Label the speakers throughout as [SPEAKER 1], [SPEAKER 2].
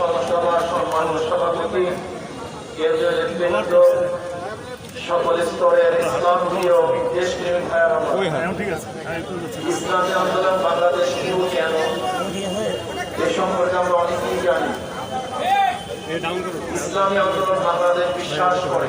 [SPEAKER 1] সভাসভার সম্মানিত সভাপতি নেতৃবৃন্দ সকল স্তরের ইসলাম প্রিয় দেশপ্রেমী ভাইয়ার ইসলামী আন্দোলন বাংলাদেশ শুরু কেন এ সম্পর্কে আমরা অনেকেই জানি। ইসলামী আন্দোলন বাংলাদেশ বিশ্বাস করে।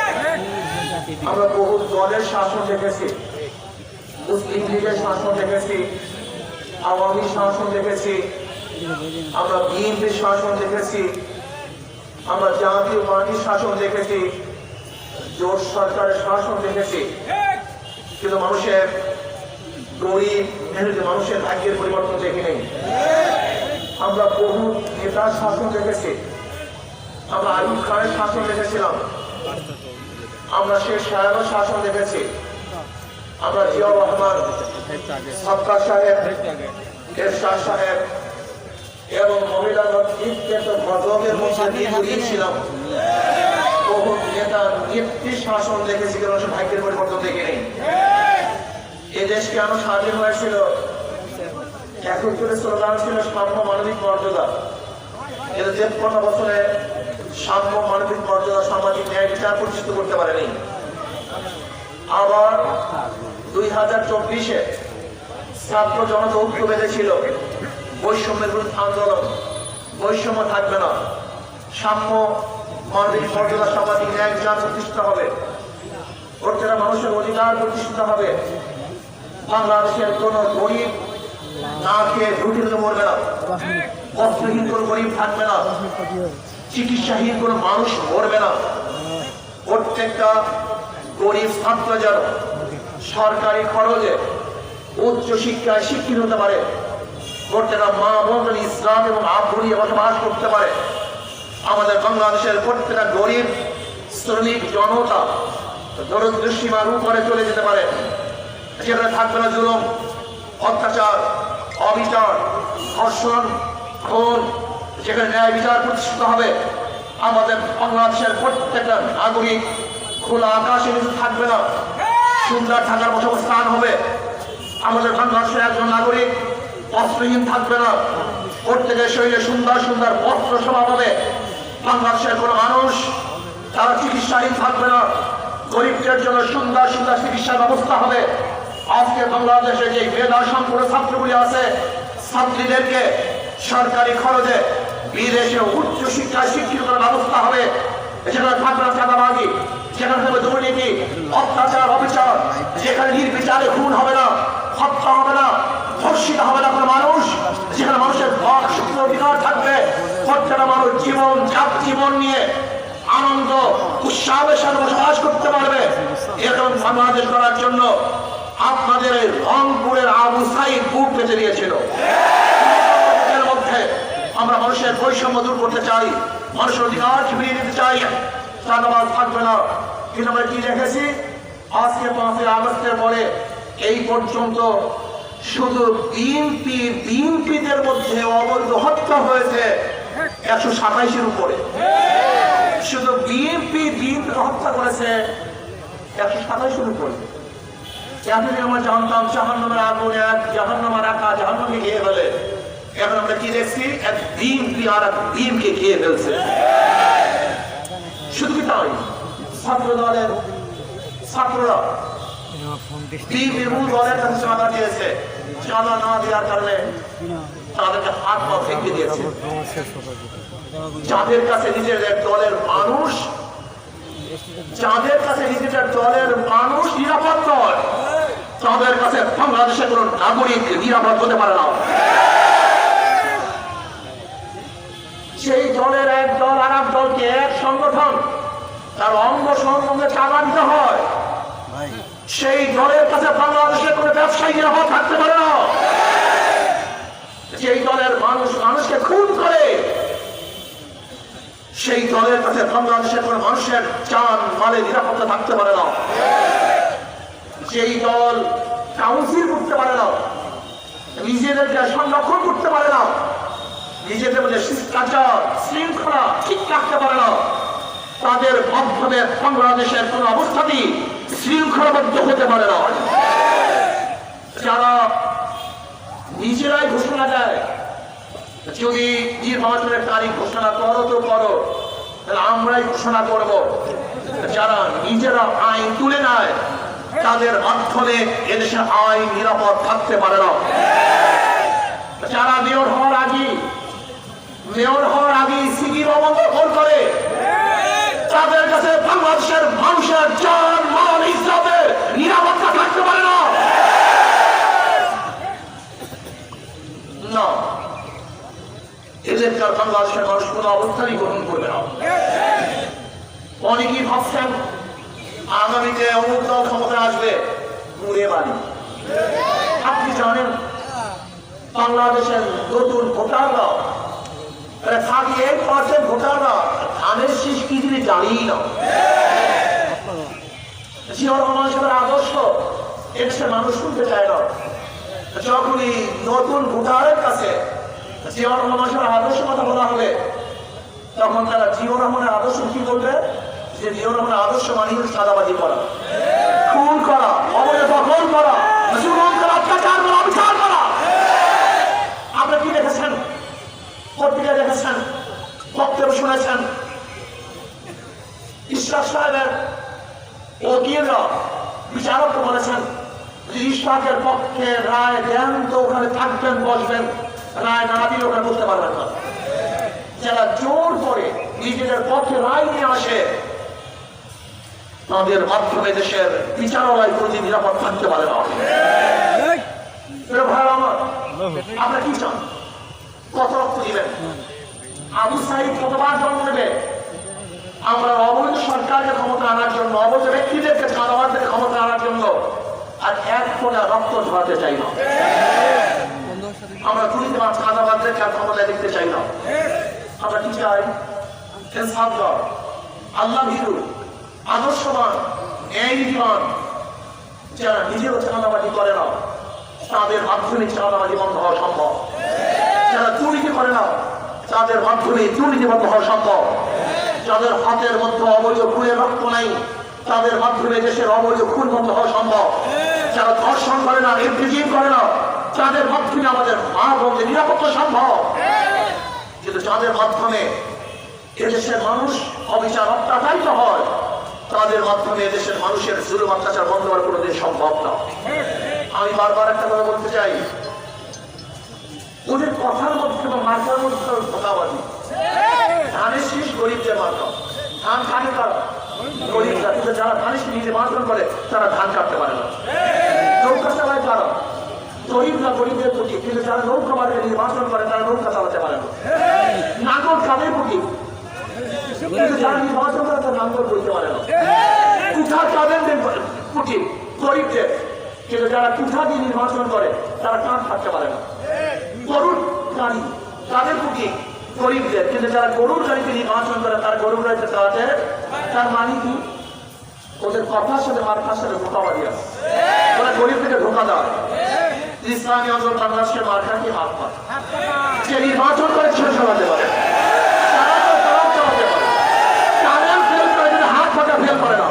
[SPEAKER 1] আমরা বহু দলের শাসন দেখেছি, মুসলিম লীগের শাসন দেখেছি, আওয়ামী শাসন দেখেছি, আমরা বিএনপির শাসন দেখেছি, আমরা জাতীয় পার্টির শাসন দেখেছি, জোট সরকারের শাসন দেখেছি। কিন্তু মানুষের গরিব মানুষের ভাগ্যের পরিবর্তন দেখি নেই। আমরা বহু নেতার শাসন দেখেছি, আমরা আইব খানের শাসন দেখেছিলাম। আমরা শেখ সাহেবের শাসন দেখেছি। আমরা জিয়াউর রহমান সরকার সাহেব, এরশাদ সাহেব এবং মহিলা ভদ্রকের মধ্যে দীর্ঘদিন ছিলাম, বহু নেতা নেত্রী শাসন দেখেছি কিন্তু সে ভাগ্যের পরিবর্তন দেখে নেই। এ দেশ কেন স্বাধীন হয়েছিল? একাত্তরের স্লোগান ছিল সাম্য মানবিক মর্যাদা, কিন্তু তেপ্পন্ন বছরে সাম্য মানবিক মর্যাদা সামাজিক ন্যায় বিচার প্রতিষ্ঠিত করতে পারেনি। আবার দুই হাজার চব্বিশে ছাত্র জনতা ঐক্য বেঁধেছিল। বৈষম্যের বিরুদ্ধে আন্দোলন। বৈষম্য থাকবে না। সাম্য মানবিক মর্যাদা সামাজিক ন্যায় বিচার প্রতিষ্ঠিত হবে। প্রত্যেকটা মানুষের অধিকার প্রতিষ্ঠিত হবে। বাংলাদেশের কোন গরিব না খেয়ে রুটি দিতে মরবে না। বস্ত্রহীন কোনো গরিব থাকবে না। চিকিৎসাহীন কোনো মানুষ মরবে না। প্রত্যেকটা গরিব ছাত্র যেন সরকারি খরচে উচ্চ শিক্ষায় শিক্ষিত হতে পারে, প্রত্যেকটা মা বোন ইসলাম এবং আব্রুই বসবাস করতে পারে। আমাদের বাংলাদেশের প্রত্যেকটা গরিব শ্রমিক জনতা দরিদ্র সীমার উপরে চলে যেতে পারে। সেখানে থাকবে না জুলুম, অত্যাচার, অবিচার, ধর্ষণ, খুন যেখানে ন্যায় বিচার প্রতিষ্ঠিত হবে। আমাদের বাংলাদেশের প্রত্যেকটা নাগরিক খোলা আকাশে নিচে থাকবে না। সুন্দর থাকার বসবাস্থান হবে। আমাদের বাংলাদেশের একজন নাগরিক অস্ত্রহীন থাকবে না। প্রত্যেকের শরীরে সুন্দর সুন্দর বস্ত্র সভা হবে বাংলাদেশের কোনো মানুষ তারা চিকিৎসাহীন থাকবে না। গরিবদের জন্য সুন্দর সুন্দর চিকিৎসার ব্যবস্থা হবে। আজকে বাংলাদেশে যে মেধা সম্পূর্ণ ছাত্রগুলি আছে, ছাত্রীদেরকে সরকারি খরচে বিদেশে উচ্চ শিক্ষায় শিক্ষিত ব্যবস্থা হবে। যেখানে থাকবে চাঁদাবাজি, যেখানে থাকবে দুর্নীতি, অত্যাচার, অবিচার, যেখানে নির্বিচারে খুন হবে না, হত্যা হবে না, ধর্ষিত হবে না কোনো মানুষ, যেখানে মানুষের বাক শুক্র অধিকার থাকবে। প্রত্যেকটা মানুষ জীবন, জাত, জীবন নিয়ে আনন্দ উৎসাহের সাথে বসবাস করতে পারবে। এরকম বাংলাদেশ করার জন্য আপনাদের রংপুরের আবু সাইদ বুক পেতে দিয়েছিল। আমরা মানুষের বৈষম্য দূর করতে চাই, মানুষের অধিকার ফিরিয়ে দিতে চাই। চাঁদাবাজ থাকবে না। কিন্তু আমরা কি দেখেছি? আজকে পাঁচই আগস্টের পরে এই পর্যন্ত শুধু বিএনপি, বিএনপিদের মধ্যে অবৈধ হত্যা হয়েছে একশো সাতাইশের উপরে। শুধু বিএনপি বিএনপি হত্যা করেছে একশো সাতাইশের উপরে। এতদিন আমরা জানতাম জাহান্নামের আগুন এক, জাহান্নামের একা জাহান্নামে গিয়ে ফেলে এখন আমরা কি দেখছি? বিএনপি আর এক খেয়ে ফেলছে। শুধু কি তাই? ছাত্র দলের ছাত্ররা কাছে চাঁদা দিয়েছে চাঁদা না দেওয়ার কারণে তাদেরকে হাত পা ফেঁকে দিয়েছে। যাদের কাছে নিজেদের দলের মানুষ, যাদের কাছে নিজেদের দলের মানুষ নিরাপদ নয়, তাদের কাছে বাংলাদেশের কোন নাগরিক নিরাপদ হতে পারে না। সেই দলের এক দল আর এক দলকে এক সংগঠন, তার অঙ্গ সংগঠনকে টাকা দিতে হয়। সেই দলের কাছে বাংলাদেশের কোন ব্যবসায়ী নিরাপদ থাকতে পারে না। যেই দলের মানুষ মানুষকে খুন করে, সেই দলের কাছে বাংলাদেশের কোন মানুষের চান মালে নিরাপত্তা থাকতে পারে না। যেই দল কাউন্সিল করতে পারে না, নিজেদেরকে সংরক্ষণ করতে পারে না। নিজেদের মধ্যে শিষ্টাচার, শৃঙ্খলা ঠিক রাখতে পারে না। তাদের মাধ্যমে বাংলাদেশের কোন অবস্থাতেই শৃঙ্খলাবদ্ধ হতে পারে না। যারা নিজেরাই ঘোষণা দেয়, যদি নির্বাচনের তারিখ ঘোষণা করো তো করো, তাহলে আমরাই ঘোষণা করব। যারা নিজেরা আইন তুলে নেয়, তাদের মাধ্যমে এদেশে আইন নিরাপদ থাকতে পারে না। যারা মেয়র হওয়ার আগে মেয়র হওয়ার আগে সিগি ভবন দখল করে তাদের কাছে বাংলাদেশের মানুষের জান, মাল ইসলামের নিরাপত্তা থাকতে পারে না। না। এদেরকার বাংলাদেশের মানুষ কোনো অবস্থানই গ্রহণ করবে না। অনেকেই ভাবছেন, আগামীতে অমুক দল ক্ষমতায় আসবে ঘুরে বাড়ি আপনি জানেন, বাংলাদেশের নতুন ভোটাররা থার্টি এইট পার্সেন্ট ভোটাররা ধানের শীষ কি তিনি জানিই না। সাহেবের আদর্শ, এদেশের মানুষ শুনতে চায় না। যখনই নতুন ভোটারের কাছে জিয়া রহমান সাহেবের আদর্শ কথা বলা হবে, তখন তারা জিয়া রহমানের আদর্শ কি বলবে? যে জিয়া রহমানের আদর্শ মানে হচ্ছে চাঁদাবাজি করা খুন করা অবৈধ দখল করা জুলুম করা অত্যাচার করা অবিচার করা আপনি কি দেখেছেন পত্রিকা দেখেছেন বক্তব্য শুনেছেন ঈশ্বর সাহেবের ওকিলরা বিচারক বলেছেন যে পক্ষে রায় দেন তো ওখানে থাকবেন বসবেন। রায় না দিলে ওখানে বলতে পারবেন না। যারা জোর করে নিজেদের পক্ষে রায় নিয়ে আসে তাদের মাধ্যমে দেশের বিচারালয় প্রতি নিরাপদ থাকতে পারে না। ভাই আমার আপনারা কি চান? কত রক্ত দিবেন? আবু সাইদ কতবার জন্ম নেবে? আমরা অবৈধ সরকারকে ক্ষমতা আনার জন্য, অবৈধ ব্যক্তিদেরকে চাঁদাবাদদের ক্ষমতা আনার জন্য আর এক ফোটা রক্ত ঝরাতে চাই না। আমরা দুর্নীতিবাদ চাঁদাবাদদেরকে আর ক্ষমতায় দেখতে চাই না। আমরা কি চাই? ইনসাফদার আল্লাহ ভীরু, আদর্শবান নীতিবান যারা নিজেও চাঁদাবাজি করে না, তাদের মাধ্যমে চাঁদাবাজি বন্ধ হওয়া সম্ভব। যারা দুর্নীতি করে না তাদের মাধ্যমে দুর্নীতি বন্ধ হওয়া সম্ভব। যাদের হাতের মধ্যে অবৈধ খুনের রক্ত নাই। তাদের মাধ্যমে দেশের অবৈধ খুন বন্ধ হওয়া সম্ভব। যারা ধর্ষণ করে না নির্বিজীব করে না তাদের মাধ্যমে আমাদের মা বন্ধে নিরাপত্তা সম্ভব। কিন্তু যাদের মাধ্যমে এদেশের মানুষ অবিচার, অত্যাচারিত হয়। তাদের মাধ্যমে এদেশের মানুষের জুলুম, অত্যাচার বন্ধ করা কোনোদিন সম্ভব না। আমি বারবার একটা কথা বলতে চাই। ওদের কথার মধ্যে বা মার্কার মধ্যে তো ধোকাবাজি ধানের শীষ গরিবদের মার্কা ধান কাটে তারা। গরিবরা, কিন্তু যারা ধানের নিজে মার্জন করে, তারা ধান কাটতে পারে না। নৌকা চালায় তারা। গরিবরা গরিবদের প্রতি, কিন্তু যারা নৌকা মার্কে নির্বাচন করে, তারা নৌকা চালাতে পারে না। নাগর কাদের প্রতি, কিন্তু যারা নির্বাচন করে, তারা নাগর বলতে পারে না। কুঠা কাদের প্রতি, গরিবদের, কিন্তু যারা কুঠা দিয়ে নির্বাচন করে, তারা কান থাকতে পারে না। গরুর গাড়ি তাদের প্রতি গরিবদের। কিন্তু যারা গরুর গাড়িতে নির্বাচন করে, তার গরুর গাড়িতে তাদের তার মানে কি? ওদের কথার সাথে মার্কার সাথে ধোকাবাজি আছে। ওরা থেকে ধোকা দেওয়া ইসলামী অঞ্চল বাংলাদেশের মার্কা কি হাত পা? যে নির্বাচন করে ছেড়ে সরাতে পারে তারাও তারাও চালাতে পারে তাদের ফেল করে কিন্তু হাত পাকা ফেল করে না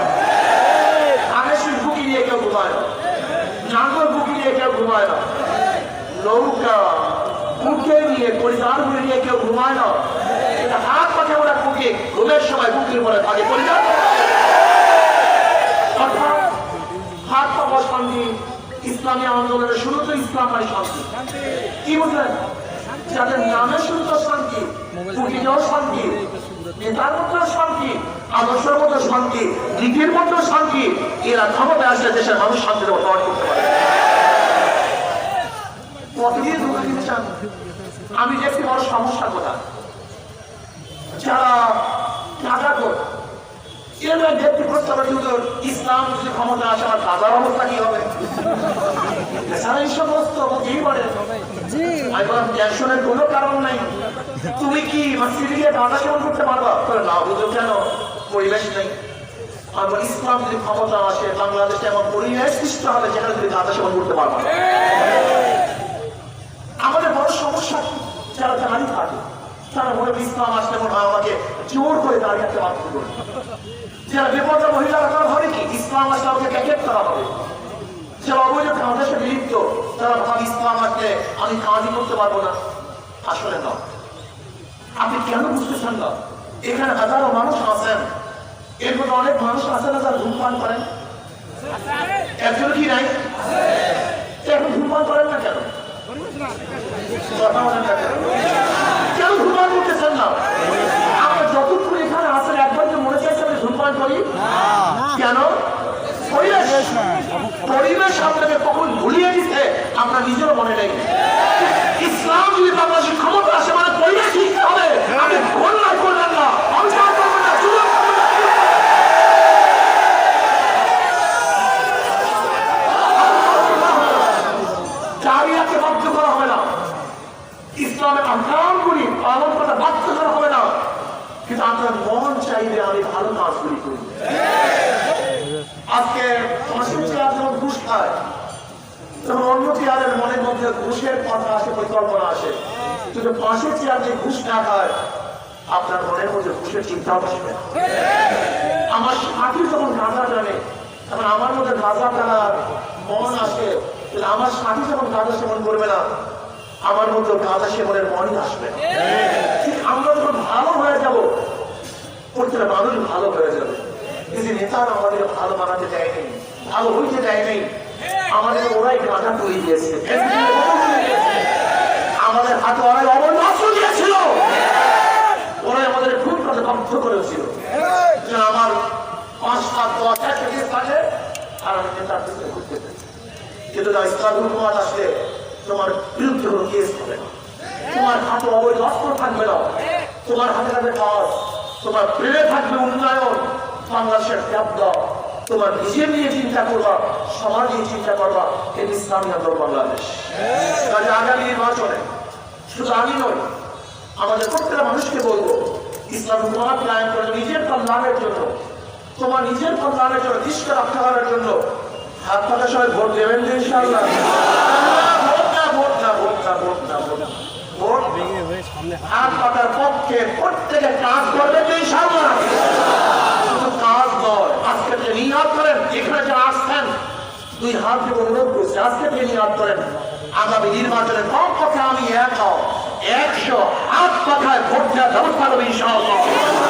[SPEAKER 1] আগে সেই বুকি নিয়ে কেউ ঘুমায় না নাঙ্গল বুকি নিয়ে কেউ ঘুমায় না নৌকা বুকে নিয়ে পরিবার গুলি নিয়ে কেউ ঘুমায় না কিন্তু হাত পাখে ওরা ঘুমের সময় বুকের পরে থাকে পরিবার অর্থাৎ হাত পাখা শান্তি, ইসলামী আন্দোলনের ইসলাম শান্তি। কি বুঝলেন? যাদের শান্তি নেতার শান্তি, আদর্শের শান্তি শান্তি, এরা আসলে দেশের মানুষ শান্তিতে বসবাস করতে পারে। আমি যে একটি বড় সমস্যার কথা যারা কর। ব্যক্তি হুজুর ইসলাম যদি ক্ষমতা আসে আমার কাজার অবস্থা কি হবে? এই সমস্ত বলতেই পারে আমি বললাম টেনশনের কোনো কারণ নাই। তুমি কি মসজিদে গিয়ে সেবন করতে পারবা? বলে, না হুজুর কেন? পরিবেশ নেই। আমি ইসলাম যদি ক্ষমতা আসে বাংলাদেশে এমন পরিবেশ সৃষ্টি হবে যেখানে তুমি গাঁদা সেবন করতে পারবা। আমাদের বড় সমস্যা? যারা দাঁড়িয়ে থাকে। তারা মনে ইসলাম আসলে মনে হয় আমাকে জোর করে দাঁড়িয়ে বাধ্য করবে যারা বিপদে মহিলারা, তারা ভাবে কি? ইসলাম আসলে আমাকে প্যাকেট করা হবে যারা অবৈধ কাজের সাথে লিপ্ত, তারা ভাবে ইসলাম আসলে আমি কাজই করতে পারব না। আসলে না। আপনি কেন বুঝতেছেন না? এখানে হাজারো মানুষ আছেন। এর মধ্যে অনেক মানুষ আছেন যারা ধূমপান করেন। একজন কি নাই? এখন ধূমপান করেন না কেন? কথা বলেন না? কেন ধূমপান করতেছেন না আমরা যতক্ষণ এখানে আসেন একবার যে মনে চাইছে আমি ধূমপান করি কেন পরিবেশ পরিবেশ আপনাকে কখন ভুলিয়ে দিচ্ছে আমরা নিজেরও মনে নেই ইসলাম যদি বাংলাদেশের ক্ষমতা আসে মানে পরিবেশ ঠিক হবে আপনি কল্যাণ করবেন না অবিচার করবেন না জুলুম করবেন না। জারিয়াকে বাধ্য করা হবে না ইসলামের আহ্বানগুলি পালন করতে বাধ্য করা হবে না কিন্তু আপনার মন চাইলে আমি ভালো কাজগুলি করি আজকে ফাঁসির চেয়ার যখন ঘুষ খায় তখন অন্য চেয়ারের মনের মধ্যে ঘুষের কথা আসে পরিকল্পনা আসে কিন্তু ফাঁসির চেয়ার যে ঘুষ না খায়, আপনার মনের মধ্যে ঘুষের চিন্তাও আসবে আমার সাথী যখন গাঁজা জানে, তখন আমার মধ্যে গাঁজা টানার মন আসে। আমার সাথী যখন গাঁজা সেবন করবে না। আমার মধ্যে গাঁজা সেবনের মনই আসবে ঠিক আমরা যখন ভালো হয়ে যাব, প্রত্যেকটা মানুষ ভালো হয়ে যাবে। কিন্তু নেতারা আমাদের ভালো বানাতে দেয়নি ভালো হইতে দেয়নি আমাদের ওরাই গাঁজা তৈরি দিয়েছে। আমাদের হাতে ওরাই অবৈধ অস্ত্র দিয়েছিল। ওরাই আমাদের কথা দগ্ধ করেছিল। আমার পাঁচ সাত দশ থাকে আর পিছনে ঘুরতে কিন্তু আসলে তোমার বিরুদ্ধে কোনো কেস হবে না। তোমার হাতে অবৈধ অস্ত্র থাকবে না। তোমার হাতে থাকবে তোমার প্রেমে থাকবে উন্নয়ন। বাংলাদেশের শব্দ তোমার নিজে নিয়ে চিন্তা করবা, সমাজ নিয়ে চিন্তা করবা, এই ইসলামী আন্দোলন বাংলাদেশ। আগামী নির্বাচনে শুধু আমি নই, আমাদের প্রত্যেকটা মানুষকে বলব, ইসলাম হুকুমাত কায়েম করে নিজের কল্যাণের জন্য, তোমার নিজের কল্যাণের জন্য দৃষ্টি রক্ষা করার জন্য হাত পাতা সবাই ভোট দেবেন তো ইনশাআল্লাহ vote vote vote vote vote. হাত কাজ শুধু কাজ আজকে যে করেন, এখানে আসছেন, দুই হাত থেকে করছি, আজকে যে করেন আগামী নির্বাচনে কম কথা আমি এক একশো আট কথায় ভোট দেওয়ার ব্যবস্থা করবে ইনশাআল্লাহ।